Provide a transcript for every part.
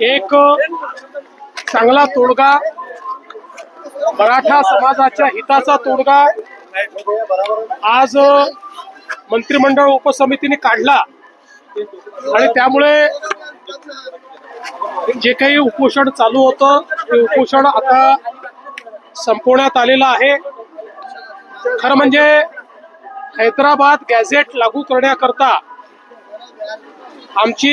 एक चांगला तोडगा. मराठा समाजाच्या हिताचा तोडगा. आज मंत्रिमंडळ उपसमितीने काढला. आणि त्यामुळे जे काही उपोषण चालू होतं ते उपोषण आता संपवण्यात आलेलं आहे. खरं म्हणजे हैदराबाद गॅझेट लागू करण्याकरता आमची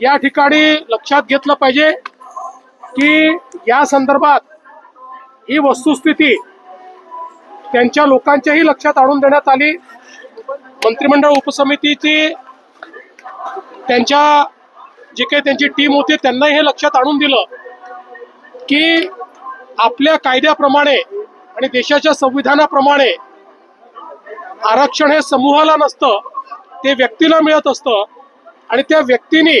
या ठिकाणी लक्षात घेतलं पाहिजे की या संदर्भात ही वस्तुस्थिती त्यांच्या लोकांच्याही लक्षात आणून देण्यात आली. मंत्रिमंडळ उपसमितीची त्यांच्या जे काही त्यांची टीम होती त्यांना हे लक्षात आणून दिलं की आपल्या कायद्याप्रमाणे आणि देशाच्या संविधानाप्रमाणे आरक्षण हे समूहाला नसतं ते व्यक्तीला मिळत असतं आणि त्या व्यक्तीने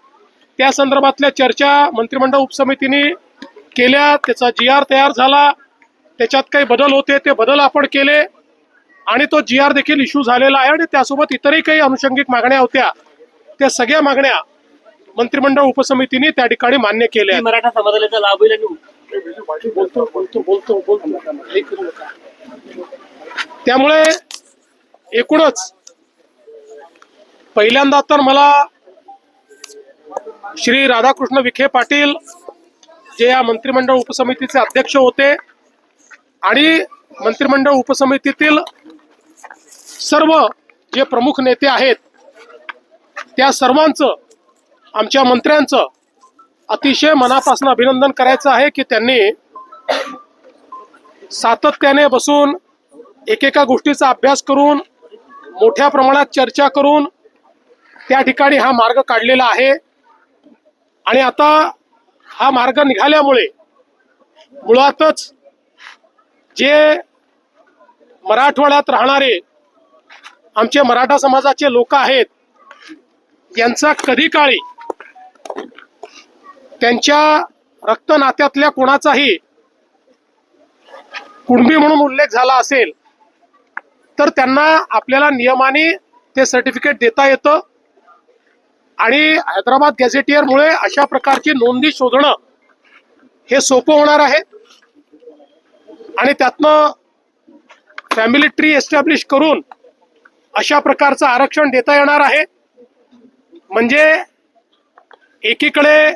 त्या संदर्भातल्या चर्चा मंत्रिमंडळ उपसमितीने केल्या. त्याचा जी आर तयार झाला. त्याच्यात काही बदल होते ते बदल आपण केले. आणि तो जी आर देखील इश्यू झालेला आहे आणि त्यासोबत इतरही काही अनुषंगिक मागण्या होत्या. त्या सगळ्या मागण्या मंत्रिमंडळ उपसमितीने त्या ठिकाणी मान्य केल्या. मराठा समाजाला लाभ होईल आणि बोलतो बोलतो बोलतो बोलतो. करू नका. त्यामुळे एकूणच पहिल्यांदा तर मला श्री राधाकृष्ण विखे पाटील जे या मंत्रिमंडळ उपसमितीचे अध्यक्ष होते आणि मंत्रिमंडळ उपसमितीतील सर्व जे प्रमुख नेते आहेत त्या सर्वांचं आमच्या मंत्र्यांचं अतिशय मनापासून अभिनंदन करायचं आहे की त्यांनी सातत्याने बसून एकेका गोष्टीचा अभ्यास करून मोठ्या प्रमाणात चर्चा करून त्या ठिकाणी हा मार्ग काढलेला आहे. आणि आता हा मार्ग निघाल्यामुळे मुळातच जे मराठवाड्यात राहणारे आमचे मराठा समाजाचे लोक आहेत यांचा कधी काळी त्यांच्या रक्त नात्यातल्या कोणाचाही कुणबी म्हणून उल्लेख झाला असेल तर त्यांना आपल्याला नियमाने ते सर्टिफिकेट देता येतं. आणि हैदराबाद गॅझेटियरमुळे अशा प्रकारची नोंदी शोधणं हे सोपं होणार आहे. आणि त्यातनं फॅमिली ट्री एस्टॅब्लिश करून अशा प्रकारचं आरक्षण देता येणार आहे. म्हणजे एकीकडे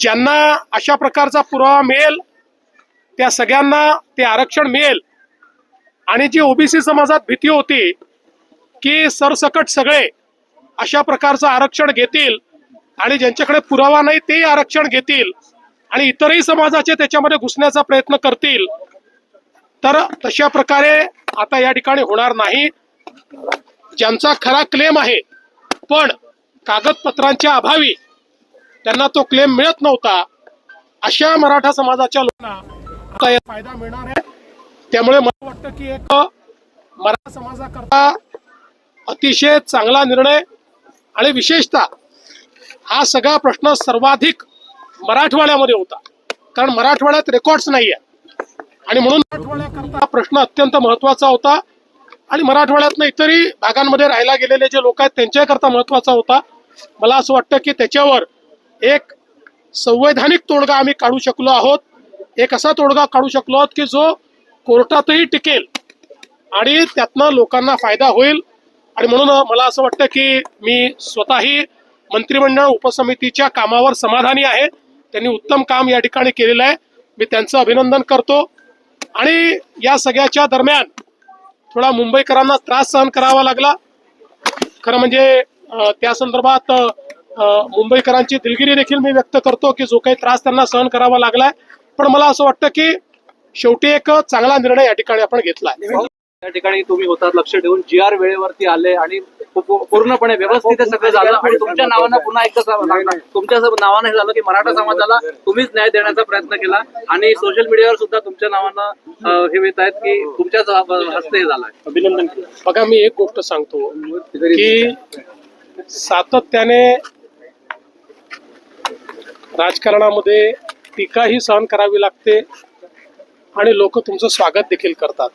ज्यांना अशा प्रकारचा पुरावा मिळेल त्या सगळ्यांना ते आरक्षण मिळेल. आणि जी ओबीसी समाजात भीती होती की सरसकट सगळे अशा प्रकारचं आरक्षण घेतील आणि ज्यांच्याकडे पुरावा नाही ते आरक्षण घेतील आणि इतरही समाजाचे त्याच्यामध्ये घुसण्याचा प्रयत्न करतील. तर तशा प्रकारे आता या ठिकाणी होणार नाही. ज्यांचा खरा क्लेम आहे पण कागदपत्रांच्या अभावी त्यांना तो क्लेम मिळत नव्हता अशा मराठा समाजाच्या लोकांना आता याचा फायदा मिळणार आहे. त्यामुळे मला वाटतं की एक मराठा समाजाकरता अतिशय चांगला निर्णय आणि विशेषतः हा सगळा प्रश्न सर्वाधिक मराठवाड्यामध्ये होता. कारण मराठवाड्यात रेकॉर्ड्स नाही आहे आणि म्हणून मराठवाड्याकरता हा प्रश्न अत्यंत महत्त्वाचा होता. आणि मराठवाड्यातनं इतरही भागांमध्ये राहायला गेलेले जे लोक आहेत त्यांच्याकरता महत्त्वाचा होता. मला असं वाटतं की त्याच्यावर एक संवैधानिक तोडगा आम्ही काढू शकलो आहोत. एक असा तोडगा काढू शकलो आहोत की जो कोर्टातही टिकेल आणि त्यातनं लोकांना फायदा होईल. आणि म्हणून मला असं वाटतं की मी स्वतःही मंत्रिमंडळ उपसमितीच्या कामावर समाधानी आहे. त्यांनी उत्तम काम या ठिकाणी केलेलं आहे. मी त्यांचं अभिनंदन करतो. आणि या सगळ्याच्या दरम्यान थोडा मुंबईकरांना त्रास सहन करावा लागला. खरं म्हणजे त्या संदर्भात मुंबईकरांची दिलगिरी देखील मी व्यक्त करतो की जो काही त्रास त्यांना सहन करावा लागलाय. पण मला असं वाटतं की शेवटी एक चांगला निर्णय या ठिकाणी आपण घेतला त्या ठिकाणी तुम्ही होतात लक्ष ठेवून जी आर वेळेवरती आले आणि पूर्णपणे व्यवस्थित सगळं झालं. आणि तुमच्या नावानं पुन्हा एकदा. तुमच्या नावानं हे झालं की मराठा समाजाला तुम्हीच न्याय देण्याचा प्रयत्न केला. आणि सोशल मीडियावर सुद्धा तुमच्या नावानं हे येत आहेत की तुमच्याच हस्ते हे झालंय अभिनंदन केलं. बघा मी एक गोष्ट सांगतो की सातत्याने राजकारणामध्ये टीकाही सहन करावी लागते आणि लोक तुमचं स्वागत देखील करतात.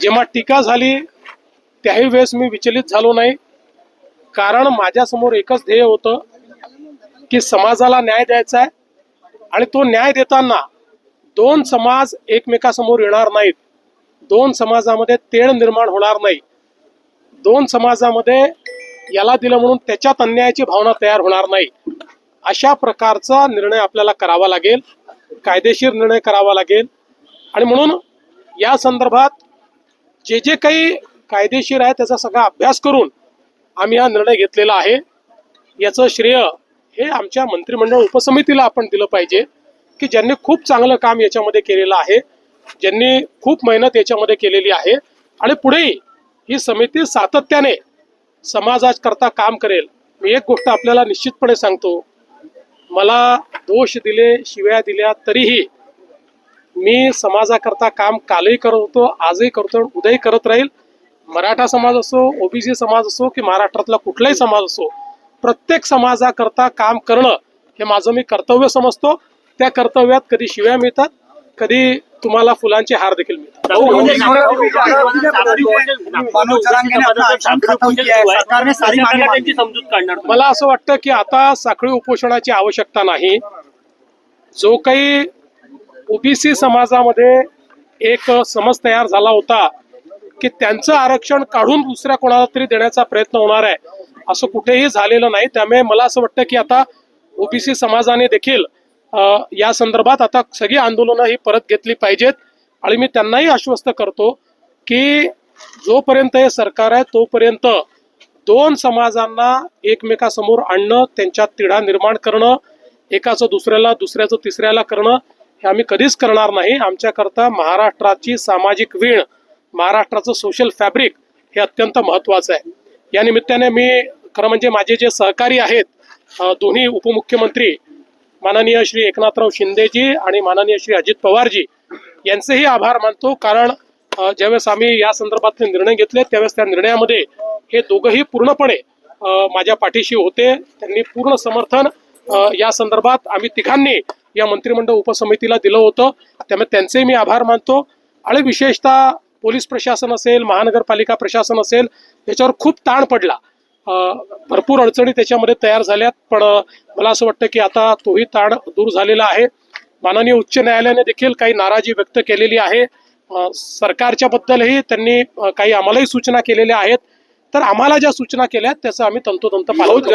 जेव्हा टीका झाली त्याही वेळेस मी विचलित झालो नाही. कारण माझ्यासमोर एकच ध्येय होतं की समाजाला न्याय द्यायचा आहे आणि तो न्याय देताना दोन समाज एकमेकासमोर येणार नाहीत. दोन समाजामध्ये तेढ निर्माण होणार नाही. दोन समाजामध्ये याला दिलं म्हणून त्याच्यात अन्यायाची भावना तयार होणार नाही. अशा प्रकारचा निर्णय आपल्याला करावा लागेल. कायदेशीर निर्णय करावा लागेल. आणि म्हणून या संदर्भात जे जे काही कायदेशीर आहे त्याचा सगळा अभ्यास करून आम्ही हा निर्णय घेतलेला आहे. याचं श्रेय हे आमच्या मंत्रिमंडळ उपसमितीला आपण दिलं पाहिजे की ज्यांनी खूप चांगलं काम याच्यामध्ये केलेलं आहे ज्यांनी खूप मेहनत याच्यामध्ये केलेली आहे आणि पुढेही ही समिती सातत्याने समाजाकरता काम करेल. मी एक गोष्ट आपल्याला निश्चितपणे सांगतो मला दोष दिले शिव्या दिल्या तरीही मी समाजाकरता काम कालही करत होतो आजही करतो आणि उद्याही करत राहील. मराठा समाज असो ओबीसी समाज असो की महाराष्ट्रातला कुठलाही समाज असो प्रत्येक समाजाकरता काम करणं हे माझं मी कर्तव्य समजतो. त्या कर्तव्यात कधी शिव्या मिळतात कधी तुम्हाला फुलांचे हार देखील मिळतात? मला असं वाटतं की आता साखळी उपोषणाची आवश्यकता नाही. जो काही ओबीसी समाजामध्ये एक समज तयार झाला होता की त्यांचं आरक्षण काढून दुसऱ्या कोणाला तरी देण्याचा प्रयत्न होणार आहे असं कुठेही झालेलं नाही. त्यामुळे मला असं वाटतं की आता ओबीसी समाजाने देखील या संदर्भात आता सगळी आंदोलनं ही परत घेतली पाहिजेत. आणि मी त्यांनाही आश्वस्त करतो की जोपर्यंत हे सरकार आहे तोपर्यंत दोन समाजांना एकमेकासमोर आणणं त्यांच्यात तिढा निर्माण करणं एकाचं दुसऱ्याला दुसऱ्याचं तिसऱ्याला करणं हे आम्ही कधीच करणार नाही. आमच्याकरता महाराष्ट्राची सामाजिक वीण महाराष्ट्राचं सोशल फॅब्रिक हे अत्यंत महत्वाचं आहे. या निमित्ताने मी खरं म्हणजे माझे जे सहकारी आहेत दोन्ही उपमुख्यमंत्री माननीय श्री एकनाथराव शिंदेजी आणि माननीय श्री अजित पवारजी यांचेही आभार मानतो. कारण ज्यावेळेस आम्ही या संदर्भातले निर्णय घेतले त्यावेळेस त्या निर्णयामध्ये हे दोघंही पूर्णपणे माझ्या पाठीशी होते. त्यांनी पूर्ण समर्थन या संदर्भात आम्ही तिघांनी या मंत्रिमंडळ उपसमितीला दिलं होतं. त्यामुळे त्यांचे मी आभार मानतो. आणि विशेषतः पोलीस प्रशासन असेल महानगरपालिका प्रशासन असेल याच्यावर खूप ताण पडला. भरपूर अडचणी त्याच्यामध्ये तयार झाल्यात. पण मला असं वाटतं की आता तोही ताण दूर झालेला आहे. माननीय उच्च न्यायालयाने देखील काही नाराजी व्यक्त केलेली आहे. सरकारच्या बद्दलही त्यांनी काही आम्हालाही सूचना केलेल्या आहेत. तर आम्हाला ज्या सूचना केल्या त्याचं आम्ही तंतोतंत पालन करू.